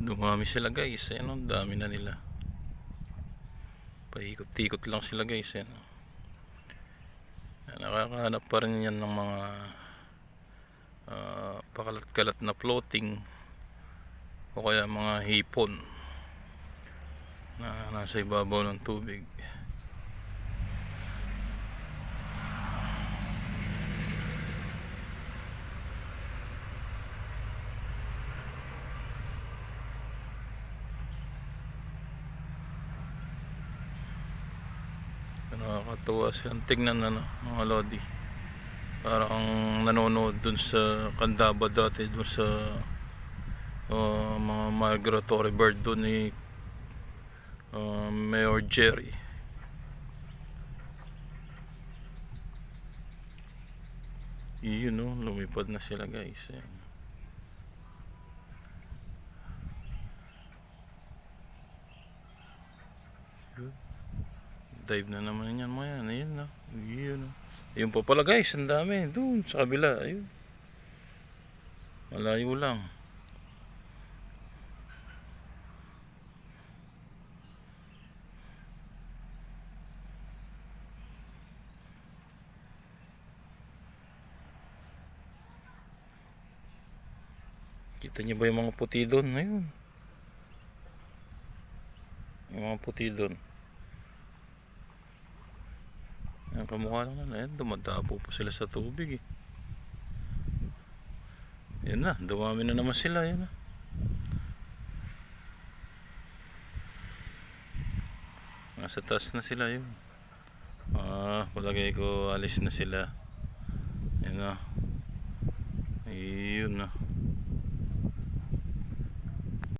Dumami sila guys. Ayan o, dami na nila. Paikot-ikot lang sila guys. Ayan o. Ayan, Nakakahanap pa rin yan ng mga ah, pakalat-kalat na floating o kaya mga hipon na nasa ibabaw ng tubig. Nakakatuwa siyang tignan ano, mga lodi. Parang nanonood dun sa Kandaba dati dun sa uh, mga migratory bird dun ni uh, Mayor Jerry. Yun no, lumipad na sila guys. Ayan. Yun. Dive na naman yan mga yan. Ayun na. Yun na. Ayun pa pala guys, ang dami. Doon sa kabila. Ayun. Malayo lang. Kita niyo ba yung mga puti doon? Ayun. Yung mga puti doon. Ang kamukha lang na. Ayan, dumadapo pa sila sa tubig eh. Yan na, dumami na naman sila. Yan na. Nasa taas na sila yun. Ah, palagay ko alis na sila. Yan na. Ayun na.